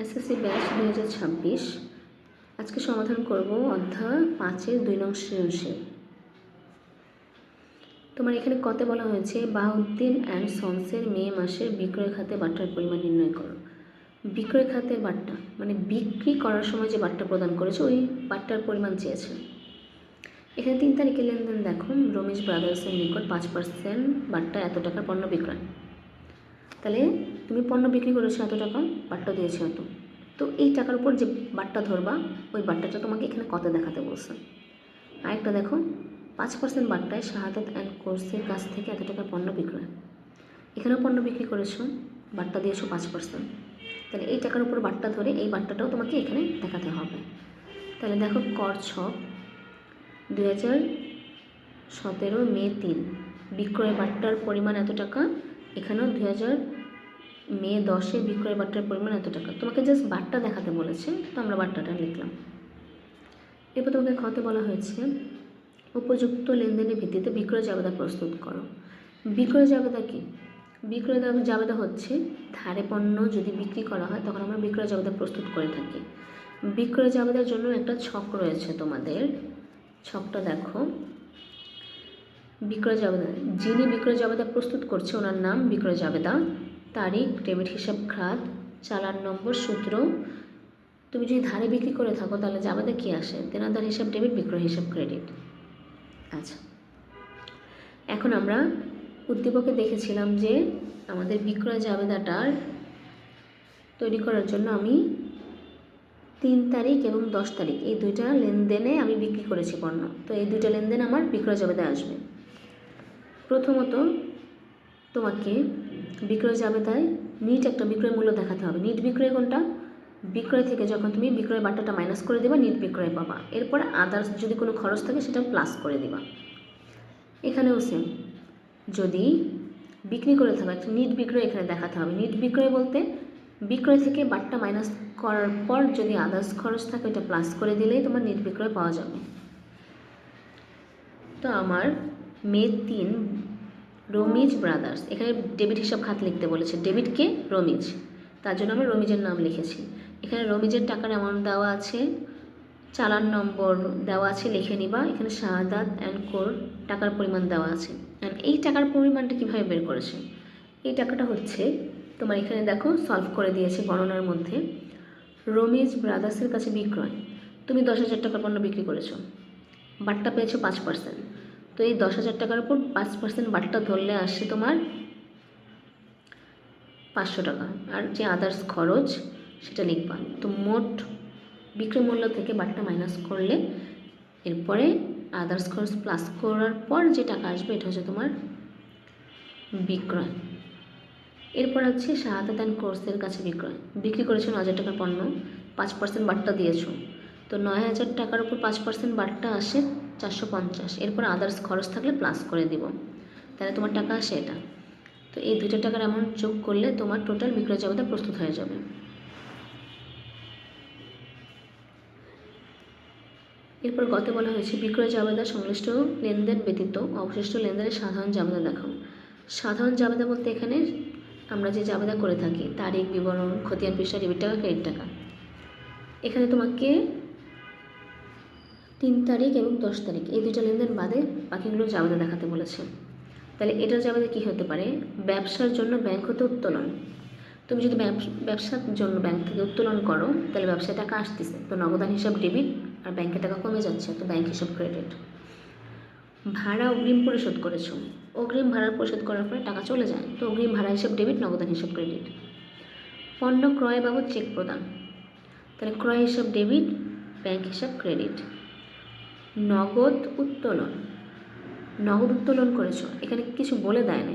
SSC batch দুই হাজার ছাব্বিশ। আজকে সমাধান করব অধ্যায় পাঁচের দুই নং সৃজনশীল তোমার এখানে কত বলা হয়েছে বাহাউদ্দিন অ্যান্ড সন্সের মে মাসের বিক্রয় খাতে বাট্টার পরিমাণ নির্ণয় করো। বিক্রয় খাতের বাট্টা মানে বিক্রি করার সময় যে বাট্টা প্রদান করেছে, ওই বাট্টার পরিমাণ চেয়েছে। এখানে তিন তারিখের লেনদেন দেখো, রমেশ ব্রাদার্সের নিকট পাঁচ পার্সেন্ট বাট্টা এত টাকার পণ্য বিক্রয়। তাহলে তুমি পণ্য বিক্রি করেছ এত টাকা, বাট্টা দিয়েছ এত। তো এই টাকার উপর যে বাট্টা ধরবা, ওই বাট্টাটা তোমাকে এখানে কত দেখাতে বলছে? আরেকটা দেখো, পাঁচ পার্সেন্ট বাট্টায় শাহাদাত অ্যান্ড কোর্সের কাছ থেকে এত টাকার পণ্য বিক্রয়। এখানেও পণ্য বিক্রি করেছ, বাট্টা দিয়েছ পাঁচ পার্সেন্ট তাহলে এই টাকার উপর বাট্টা ধরে এই বাট্টাটাও তোমাকে এখানে দেখাতে হবে। তাহলে দেখো, কর ছক, দুই হাজার সতেরো মে তিন। বিক্রয় বাট্টার পরিমাণ এত টাকা এখানেও দুই হাজার মে দশে বিক্রয় বাট্টার পরিমাণ এত টাকা। তোমাকে জাস্ট বাট্টা দেখাতে বলেছে, তো আমরা বাট্টাটা লিখলাম। এরপর তোমাকে খতে বলা হয়েছে, উপযুক্ত লেনদেনের ভিত্তিতে বিক্রয় জাবেদা প্রস্তুত করো। বিক্রয় জাবেদা কি? বিক্রয় জাবেদা হচ্ছে ধারে পণ্য যদি বিক্রি করা হয়, তখন আমরা বিক্রয় জাবেদা প্রস্তুত করে থাকি। বিক্রয় জাবেদার জন্য একটা ছক রয়েছে তোমাদের। ছকটা দেখো। বিক্রয় জাবেদা। যিনি বিক্রয় জাবেদা প্রস্তুত করছে, ওনার নাম বিক্রয় জাবেদা। তারিখ, ডেবিট, হিসাব, খাত, চালান নম্বর, সূত্র। তুমি যদি ধারে বিক্রি করে থাকো, তাহলে জাবেদা কী আসে? দেনাদার হিসাব, ডেবিট, বিক্রয় হিসাব, ক্রেডিট। আচ্ছা। এখন আমরা উদ্দীপকে দেখেছিলাম যে আমাদের বিক্রয় জাবেদাটার তৈরি করার জন্য আমি তিন তারিখ এবং দশ তারিখ, এই দুইটা লেনদেনে আমি বিক্রি করেছি পণ্য। তো এই দুইটা লেনদেন আমার বিক্রয় জাবেদা আসবে। প্রথমত তোমাকে বিক্রয় জাবেদায় নিট একটা বিক্রয় মূল্য দেখাতে হবে। নিট বিক্রয় কোনটা? বিক্রয় থেকে যখন তুমি বিক্রয় বাট্টাটা মাইনাস করে দেবা, নিট বিক্রয় পাবা। এরপরে আদার্স যদি কোনো খরচ থাকে, সেটা প্লাস করে দিবা। এখানেও সেম যদি বিক্রি করে থাকো একটা নিট বিক্রয় এখানে দেখাতে হবে। নিট বিক্রয় বলতে বিক্রয় থেকে বাট্টা মাইনাস করার পর যদি আদার্স খরচ থাকে ওটা প্লাস করে দিলেই তোমার নিট বিক্রয় পাওয়া যাবে। তো আমার মে তিন রমিজ ব্রাদার্স। এখানে ডেবিট হিসাব খাত লিখতে বলেছে। ডেবিটকে রমিজ। তার জন্য আমি রমিজের নাম লিখেছি। এখানে রমিজের টাকার অ্যামাউন্ট দেওয়া আছে। চালান নম্বর দেওয়া আছে, লিখে নিবা। এখানে শাহাদাত অ্যান্ড কোর টাকার পরিমাণ দেওয়া আছে। অ্যান্ড এই টাকার পরিমাণটা কীভাবে বের করেছে? এই টাকাটা হচ্ছে, তোমার এখানে দেখো সলভ করে দিয়েছে গণনার মধ্যে। রমিজ ব্রাদার্সের কাছে বিক্রয়। তুমি দশ হাজার টাকার পণ্য বিক্রি করেছ। বাট্টা পেয়েছ পাঁচ পার্সেন্ট তো এই দশ হাজার টাকার উপর পাঁচ পার্সেন্ট বাট্টা ধরলে আসছে তোমার পাঁচশো টাকা। আর যে আদার্স খরচ, সেটা লিখবা। তো মোট বিক্রয় মূল্য থেকে বাট্টা মাইনাস করলে এরপরে আদার্স খরচ প্লাস করার পর যে টাকা আসবে, এটা হচ্ছে তোমার বিক্রয়। এরপর হচ্ছে শাহাদাত অ্যান্ড কোর্সের কাছে বিক্রয়। বিক্রি করেছ ন হাজার টাকার পণ্য, পাঁচ পার্সেন্ট বাট্টা দিয়েছ। তো নয় হাজার টাকার উপর পাঁচ পার্সেন্ট বাট্টা আসে চারশো পঞ্চাশ। এরপর আদার্স খরচ থাকলে প্লাস করে দিব। তাহলে তোমার টাকা আসে এটা। তো এই দুইটা টাকার অ্যামাউন্ট যোগ করলে তোমার টোটাল বিক্রয় জাবেদা প্রস্তুত হয়ে যাবে। এরপর গতে বলা হয়েছে বিক্রয় জাবেদা সংশ্লিষ্ট লেনদেন ব্যতীত অবশিষ্ট লেনদেনের সাধারণ জাবেদা দেখাও। সাধারণ জাবেদা বলতে এখানে আমরা যে জাবেদা করে থাকি, তারিখ, বিবরণ, খতিয়ান পৃষ্ঠা ডেবিট টাকা ক্রেডিট টাকা। এখানে তোমাকে তিন তারিখ এবং দশ তারিখ। এই দুইটা লেনদেন বাদে বাকিগুলো জাবেদা দেখাতে বলেছে। তাহলে এটার জাবেদা কী হতে পারে? ব্যবসার জন্য ব্যাংক হতে উত্তোলন। তুমি যদি ব্যবস- ব্যবসার জন্য ব্যাংক থেকে উত্তোলন করো, তাহলে ব্যবসায় টাকা আসতেছে। তো নগদান হিসাব ডেবিট আর ব্যাংকে টাকা কমে যাচ্ছে, তো ব্যাংক হিসাব ক্রেডিট ভাড়া অগ্রিম পরিশোধ করেছ। অগ্রিম ভাড়া পরিশোধ করার পরে টাকা চলে যায়। তো অগ্রিম ভাড়া হিসাব ডেবিট নগদান হিসাব ক্রেডিট পণ্য ক্রয় বাবদ চেক প্রদান। তাহলে ক্রয় হিসাব ডেবিট ব্যাংক হিসাব ক্রেডিট নগদ উত্তোলন। নগদ উত্তোলন করেছ। এখানে কিছু বলে দেয় নাই।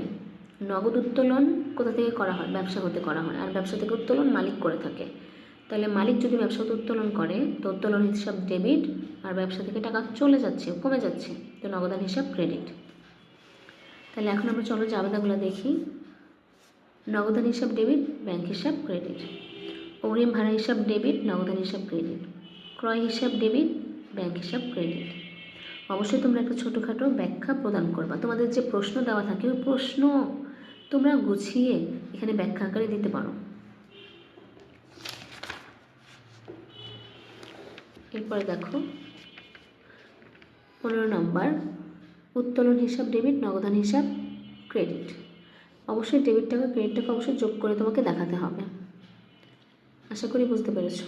নগদ উত্তোলন কোথা থেকে করা হয়? ব্যবসা হতে করা হয়। আর ব্যবসা থেকে উত্তোলন মালিক করে থাকে। তাহলে মালিক যদি ব্যবসা হতে উত্তোলন করে, তো উত্তোলন হিসাব ডেবিট আর ব্যবসা থেকে টাকা চলে যাচ্ছে, কমে যাচ্ছে। তো নগদান হিসাব ক্রেডিট। তাহলে এখন আমরা চলো জাবেদাগুলো দেখি। নগদান হিসাব ডেবিট, ব্যাংক হিসাব ক্রেডিট। অগ্রিম ভাড়া হিসাব ডেবিট, নগদান হিসাব ক্রেডিট। ক্রয় হিসাব ডেবিট ব্যাংক হিসাব ক্রেডিট অবশ্যই তোমরা একটা ছোটোখাটো ব্যাখ্যা প্রদান করবা। তোমাদের যে প্রশ্ন দেওয়া থাকে, ওই প্রশ্ন তোমরা গুছিয়ে এখানে ব্যাখ্যা আকারে দিতে পারো। এরপরে দেখো, পনেরো নম্বর, উত্তোলন হিসাব ডেবিট নগদান হিসাব ক্রেডিট অবশ্যই ডেবিট টাকা ক্রেডিট টাকা অবশ্যই যোগ করে তোমাকে দেখাতে হবে। আশা করি বুঝতে পেরেছ।